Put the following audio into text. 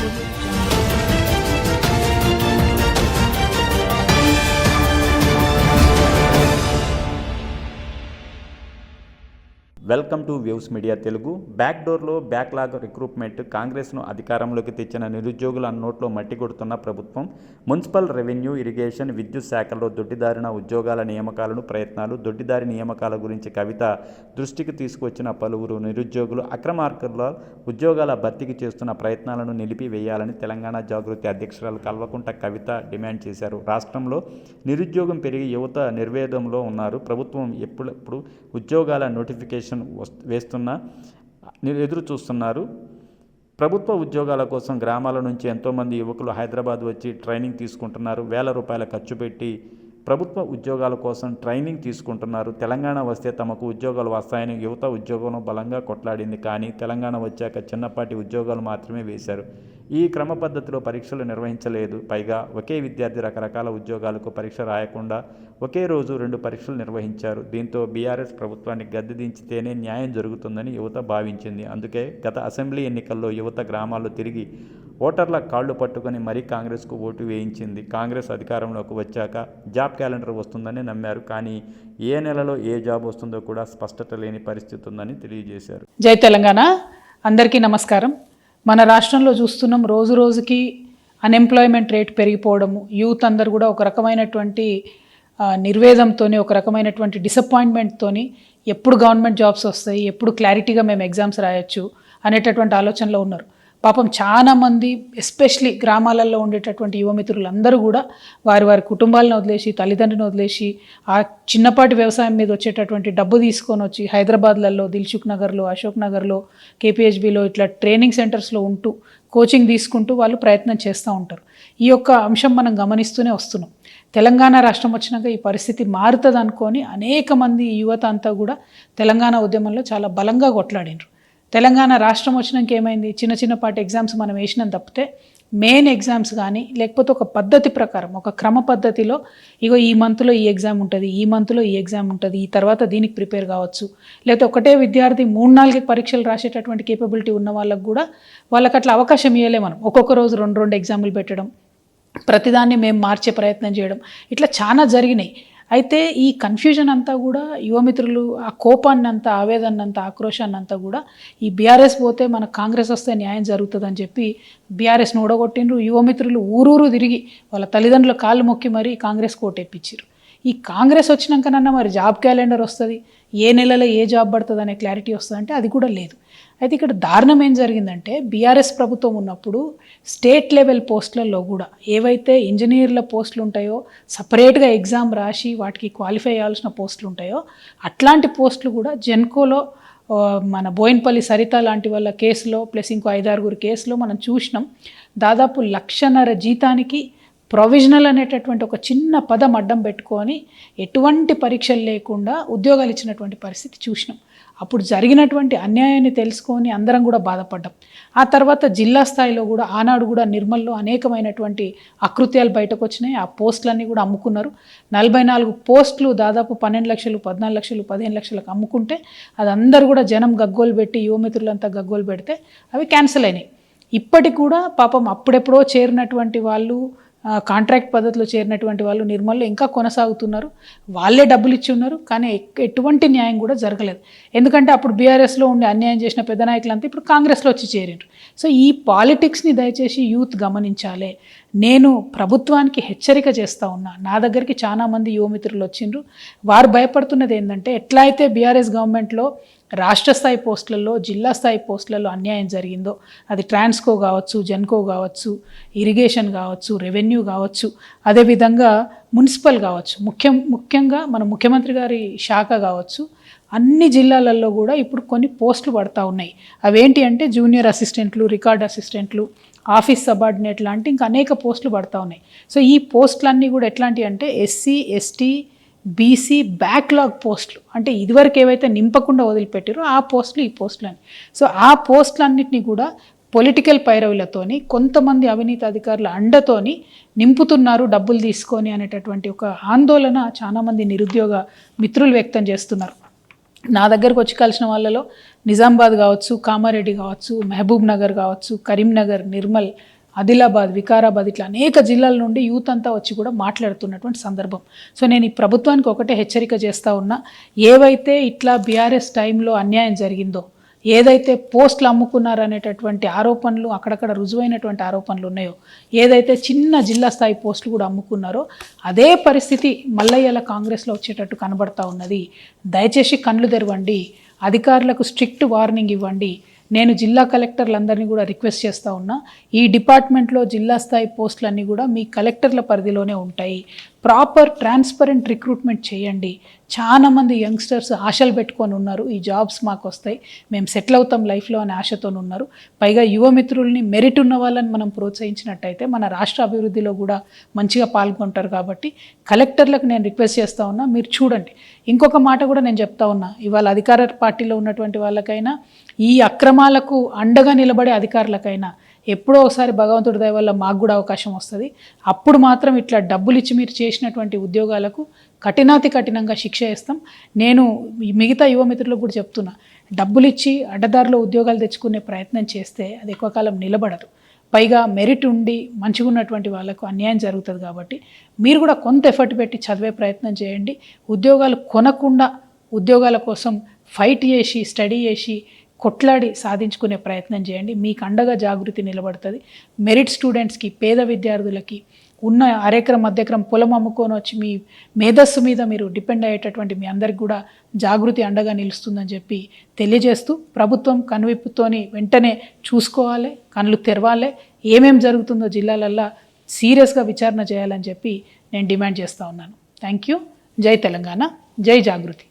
Thank you. Welcome to views media Telugu. Back డోర్లో backlog recruitment కాంగ్రెస్ను అధికారంలోకి తెచ్చిన నిరుద్యోగుల నోట్లో మట్టి కొడుతున్న ప్రభుత్వం మున్సిపల్ రెవెన్యూ ఇరిగేషన్ విద్యుత్ శాఖల్లో దొడ్డిదారిన ఉద్యోగాల నియామకాలను ప్రయత్నాలు దొడ్డిదారి నియామకాల గురించి కవిత దృష్టికి తీసుకొచ్చిన పలువురు నిరుద్యోగులు అక్రమార్కుల ఉద్యోగాల భర్తీకి చేస్తున్న ప్రయత్నాలను నిలిపివేయాలని తెలంగాణ జాగృతి అధ్యక్షురాలు కల్వకుంట కవిత డిమాండ్ చేశారు. రాష్ట్రంలో నిరుద్యోగం పెరిగి యువత నిర్వేదంలో ఉన్నారు. ప్రభుత్వం ఎప్పుడెప్పుడు ఉద్యోగాల నోటిఫికేషన్ వస్- వేస్తున్నా ఎదురు చూస్తున్నారు. ప్రభుత్వ ఉద్యోగాల కోసం గ్రామాల నుంచి ఎంతోమంది యువకులు హైదరాబాద్ వచ్చి ట్రైనింగ్ తీసుకుంటున్నారు. వేల రూపాయల ఖర్చు పెట్టి ప్రభుత్వ ఉద్యోగాల కోసం ట్రైనింగ్ తీసుకుంటున్నారు. తెలంగాణ వస్తే తమకు ఉద్యోగాలు వస్తాయని యువత ఉద్యోగం బలంగా కొట్లాడింది. కానీ తెలంగాణ వచ్చాక చిన్నపాటి ఉద్యోగాలు మాత్రమే వేశారు. ఈ క్రమ పద్ధతిలో పరీక్షలు నిర్వహించలేదు. పైగా ఒకే విద్యార్థి రకరకాల ఉద్యోగాలకు పరీక్ష రాయకుండా ఒకే రోజు రెండు పరీక్షలు నిర్వహించారు. దీంతో బీఆర్ఎస్ ప్రభుత్వాన్ని గద్దె దించితేనే న్యాయం జరుగుతుందని యువత భావించింది. అందుకే గత అసెంబ్లీ ఎన్నికల్లో యువత గ్రామాల్లో తిరిగి ఓటర్ల కాళ్ళు పట్టుకొని మరీ కాంగ్రెస్కు ఓటు వేయించింది. కాంగ్రెస్ అధికారంలోకి వచ్చాక జాబ్ క్యాలెండర్ వస్తుందని నమ్మారు. కానీ ఏ నెలలో ఏ జాబ్ వస్తుందో కూడా స్పష్టత లేని పరిస్థితి ఉందని తెలియజేశారు. జై తెలంగాణ. అందరికీ నమస్కారం. మన రాష్ట్రంలో చూస్తున్నాం రోజు రోజుకి అన్ఎంప్లాయ్మెంట్ రేట్ పెరిగిపోవడము. యూత్ అందరు కూడా ఒక రకమైనటువంటి ఆ, నిర్వేదంతోని ఒక రకమైనటువంటి డిసప్పాయింట్మెంట్తోని ఎప్పుడు గవర్నమెంట్ జాబ్స్ వస్తాయి ఎప్పుడు క్లారిటీగా మేము ఎగ్జామ్స్ రాయొచ్చు అనేటటువంటి ఆలోచనలో ఉన్నారు. పాపం చాలా మంది ఎస్పెషలీ గ్రామాలలో ఉండేటటువంటి యువమిత్రులు అందరూ కూడా వారి వారి కుటుంబాలను వదిలేసి తల్లిదండ్రులను వదిలేసి ఆ చిన్నపాటి వ్యవసాయం మీద వచ్చేటటువంటి డబ్బు తీసుకొని వచ్చి హైదరాబాద్లలో దిల్సుఖ్ నగర్లో అశోక్ నగర్లో కేపీహెచ్బిలో ఇట్లా ట్రైనింగ్ సెంటర్స్లో ఉంటూ కోచింగ్ తీసుకుంటూ వాళ్ళు ప్రయత్నం చేస్తూ ఉంటారు. ఈ యొక్క అంశం మనం గమనిస్తూనే వస్తున్నాం. తెలంగాణ రాష్ట్రం వచ్చినాక ఈ పరిస్థితి మారుతుంది అనుకొని అనేక మంది యువత అంతా కూడా తెలంగాణ ఉద్యమంలో చాలా బలంగా కొట్లాడినారు. తెలంగాణ రాష్ట్రం వచ్చినాక ఏమైంది? చిన్న చిన్నపాటి ఎగ్జామ్స్ మనం వేసినాం తప్పితే మెయిన్ ఎగ్జామ్స్ కానీ లేకపోతే ఒక పద్ధతి ప్రకారం ఒక క్రమ పద్ధతిలో ఇగో ఈ మంత్లో ఈ ఎగ్జామ్ ఉంటుంది ఈ మంత్లో ఈ ఎగ్జామ్ ఉంటుంది ఈ తర్వాత దీనికి ప్రిపేర్ కావచ్చు. లేకపోతే ఒకటే విద్యార్థి మూడు నాలుగు పరీక్షలు రాసేటటువంటి కేపబిలిటీ ఉన్న వాళ్ళకు కూడా వాళ్ళకి అట్లా అవకాశం ఇవ్వలే మనం. ఒక్కొక్క రోజు రెండు రెండు ఎగ్జామ్లు పెట్టడం ప్రతిదాన్ని మేము మార్చే ప్రయత్నం చేయడం. ఇట్లా చాలా జరిగినాయి. అయితే ఈ కన్ఫ్యూజన్ అంతా కూడా యువమిత్రులు ఆ కోపాన్ని అంతా ఆవేదన ఆక్రోశాన్ని అంతా కూడా ఈ బీఆర్ఎస్ పోతే మన కాంగ్రెస్ వస్తే న్యాయం జరుగుతుందని చెప్పి బీఆర్ఎస్ను ఓడగొట్టిండ్రు యువమిత్రులు ఊరూరు తిరిగి వాళ్ళ తల్లిదండ్రుల కాళ్ళు మొక్కి మరీ కాంగ్రెస్ కోటెప్పించారు ఈ కాంగ్రెస్ వచ్చినాకనన్నా మరి జాబ్ క్యాలెండర్ వస్తుంది? ఏ నెలలో ఏ జాబ్ పడుతుంది అనే క్లారిటీ వస్తుంది అంటే అది కూడా లేదు. అయితే ఇక్కడ దారుణం ఏం జరిగిందంటే బీఆర్ఎస్ ప్రభుత్వం ఉన్నప్పుడు స్టేట్ లెవెల్ పోస్టులలో కూడా ఏవైతే ఇంజనీర్ల పోస్టులు ఉంటాయో సపరేట్గా ఎగ్జామ్ రాసి వాటికి క్వాలిఫై అయ్యాల్సిన పోస్టులు ఉంటాయో అట్లాంటి పోస్టులు కూడా జెన్కోలో మన బోయిన్పల్లి సరిత లాంటి వాళ్ళ కేసులో ప్లస్ ఇంకో ఐదారుగురు కేసులో మనం చూసినాం. దాదాపు లక్షన్నర జీతానికి ప్రొవిజనల్ అనేటటువంటి ఒక చిన్న పదం అడ్డం పెట్టుకొని ఎటువంటి పరీక్షలు లేకుండా ఉద్యోగాలు ఇచ్చినటువంటి పరిస్థితి చూసినాం. అప్పుడు జరిగినటువంటి అన్యాయాన్ని తెలుసుకొని అందరం కూడా బాధపడ్డాం. ఆ తర్వాత జిల్లా స్థాయిలో కూడా ఆనాడు కూడా నిర్మల్లో అనేకమైనటువంటి అకృత్యాలు బయటకు వచ్చినాయి. ఆ పోస్టులన్నీ కూడా అమ్ముకున్నారు. నలభై నాలుగు పోస్టులు దాదాపు పన్నెండు లక్షలు పద్నాలుగు లక్షలు పదిహేను లక్షలకు అమ్ముకుంటే అది అందరూ కూడా జనం గగ్గోలు పెట్టి యువమిత్రులంతా గగ్గోలు పెడితే అవి క్యాన్సిల్ అయినాయి. ఇప్పటికి కూడా పాపం అప్పుడెప్పుడో చేరినటువంటి వాళ్ళు కాంట్రాక్ట్ పద్ధతిలో చేరినటువంటి వాళ్ళు నిర్మల్లో ఇంకా కొనసాగుతున్నారు. వాళ్ళే డబ్బులు ఇచ్చి ఉన్నారు కానీ ఎక్- ఎటువంటి న్యాయం కూడా జరగలేదు. ఎందుకంటే అప్పుడు బీఆర్ఎస్లో ఉండి అన్యాయం చేసిన పెద్ద నాయకులంతా ఇప్పుడు కాంగ్రెస్లో వచ్చి చేరిండ్రు. సో ఈ పాలిటిక్స్ని దయచేసి యూత్ గమనించాలి. నేను ప్రభుత్వానికి హెచ్చరిక చేస్తూ ఉన్నా. నా దగ్గరికి చాలా మంది యువమిత్రులు వచ్చిండ్రు. వారు భయపడుతున్నది ఏంటంటే ఎట్లా అయితే బీఆర్ఎస్ గవర్నమెంట్లో రాష్ట్ర స్థాయి పోస్టులలో జిల్లా స్థాయి పోస్టులలో అన్యాయం జరిగిందో అది ట్రాన్స్కో కావచ్చు జెన్కో కావచ్చు ఇరిగేషన్ కావచ్చు రెవెన్యూ కావచ్చు అదేవిధంగా మున్సిపల్ కావచ్చు ముఖ్యం ముఖ్యంగా మన ముఖ్యమంత్రి గారి శాఖ కావచ్చు అన్ని జిల్లాలలో కూడా ఇప్పుడు కొన్ని పోస్టులు పడతా ఉన్నాయి. అవేంటి అంటే జూనియర్ అసిస్టెంట్లు రికార్డ్ అసిస్టెంట్లు ఆఫీస్ సబార్డినేట్ లాంటి ఇంకా అనేక పోస్టులు పడతా ఉన్నాయి. సో ఈ పోస్టులన్నీ కూడా ఎట్లాంటివి అంటే ఎస్సీ ఎస్టీ బీసీ బ్యాక్లాగ్ పోస్టులు. అంటే ఇదివరకు ఏవైతే నింపకుండా వదిలిపెట్టారో ఆ పోస్టులు ఈ పోస్టులని సో ఆ పోస్టులన్నింటినీ కూడా పొలిటికల్ పైరవులతోని కొంతమంది అవినీతి అధికారుల అండతోని నింపుతున్నారు డబ్బులు తీసుకొని అనేటటువంటి ఒక ఆందోళన చాలామంది నిరుద్యోగ మిత్రులు వ్యక్తం చేస్తున్నారు. నా దగ్గరకు వచ్చి కలిసిన వాళ్ళలో నిజామాబాద్ కావచ్చు కామారెడ్డి కావచ్చు మహబూబ్ నగర్ కావచ్చు కరీంనగర్ నిర్మల్ ఆదిలాబాద్ వికారాబాద్ ఇట్లా అనేక జిల్లాల నుండి యూత్ అంతా వచ్చి కూడా మాట్లాడుతున్నటువంటి సందర్భం. సో నేను ఈ ప్రభుత్వానికి ఒకటే హెచ్చరిక చేస్తూ ఉన్నా ఏవైతే ఇట్లా బీఆర్ఎస్ టైంలో అన్యాయం జరిగిందో ఏదైతే పోస్టులు అమ్ముకున్నారనేటటువంటి ఆరోపణలు అక్కడక్కడ రుజువైనటువంటి ఆరోపణలు ఉన్నాయో ఏదైతే చిన్న జిల్లా స్థాయి పోస్టులు కూడా అమ్ముకున్నారో అదే పరిస్థితి మల్లయ్యల కాంగ్రెస్లో వచ్చేటట్టు కనబడతా ఉన్నది. దయచేసి కళ్ళు తెరవండి. అధికారులకు స్ట్రిక్ట్ వార్నింగ్ ఇవ్వండి. నేను జిల్లా కలెక్టర్లందరినీ కూడా రిక్వెస్ట్ చేస్తూ ఉన్నా ఈ డిపార్ట్మెంట్లో జిల్లా స్థాయి పోస్టులన్నీ కూడా మీ కలెక్టర్ల పరిధిలోనే ఉంటాయి. ప్రాపర్ ట్రాన్స్పరెంట్ రిక్రూట్మెంట్ చేయండి. చాలా మంది యంగ్స్టర్స్ ఆశలు పెట్టుకొని ఉన్నారు ఈ జాబ్స్ మాకు వస్తాయి మేము సెటిల్ అవుతాం లైఫ్లో అనే ఆశతో ఉన్నారు. పైగా యువమిత్రుల్ని మెరిట్ ఉన్న వాళ్ళని మనం ప్రోత్సహించినట్టయితే మన రాష్ట్ర అభివృద్ధిలో కూడా మంచిగా పాల్గొంటారు కాబట్టి కలెక్టర్లకు నేను రిక్వెస్ట్ చేస్తూ ఉన్నా మీరు చూడండి. ఇంకొక మాట కూడా నేను చెప్తా ఉన్నా ఇవాళ అధికార పార్టీలో ఉన్నటువంటి వాళ్ళకైనా ఈ అక్రమాలకు అండగా నిలబడే అధికారులకైనా ఎప్పుడో ఒకసారి భగవంతుడి దయ వల్ల మాకు కూడా అవకాశం వస్తుంది. అప్పుడు మాత్రం ఇట్లా డబ్బులు ఇచ్చి మీరు చేసినటువంటి ఉద్యోగాలకు కఠినాతి కఠినంగా శిక్ష ఇస్తాం నేను మిగతా యువమిత్రులకు కూడా చెప్తున్నా డబ్బులు ఇచ్చి అడ్డదారిలో ఉద్యోగాలు తెచ్చుకునే ప్రయత్నం చేస్తే అది ఎక్కువ కాలం నిలబడదు. పైగా మెరిట్ ఉండి మంచిగా ఉన్నటువంటి వాళ్ళకు అన్యాయం జరుగుతుంది కాబట్టి మీరు కూడా కొంత ఎఫర్ట్ పెట్టి చదివే ప్రయత్నం చేయండి. ఉద్యోగాలు కొనకుండా ఉద్యోగాల కోసం ఫైట్ చేసి స్టడీ చేసి కొట్లాడి సాధించుకునే ప్రయత్నం చేయండి. మీకు అండగా జాగృతి నిలబడుతుంది. మెరిట్ స్టూడెంట్స్కి పేద విద్యార్థులకి ఉన్న అరెకరం మధ్యకరం పొలం అమ్ముకొని వచ్చి మీ మేధస్సు మీద మీరు డిపెండ్ అయ్యేటటువంటి మీ అందరికి కూడా జాగృతి అండగా నిలుస్తుందని చెప్పి తెలియజేస్తూ ప్రభుత్వం కనువిప్పుతోని వెంటనే చూసుకోవాలి కళ్ళు తెరవాలి. ఏమేం జరుగుతుందో జిల్లాలల్లో సీరియస్గా విచారణ చేయాలని చెప్పి నేను డిమాండ్ చేస్తూ ఉన్నాను. Thank you. జై తెలంగాణ. జై జాగృతి.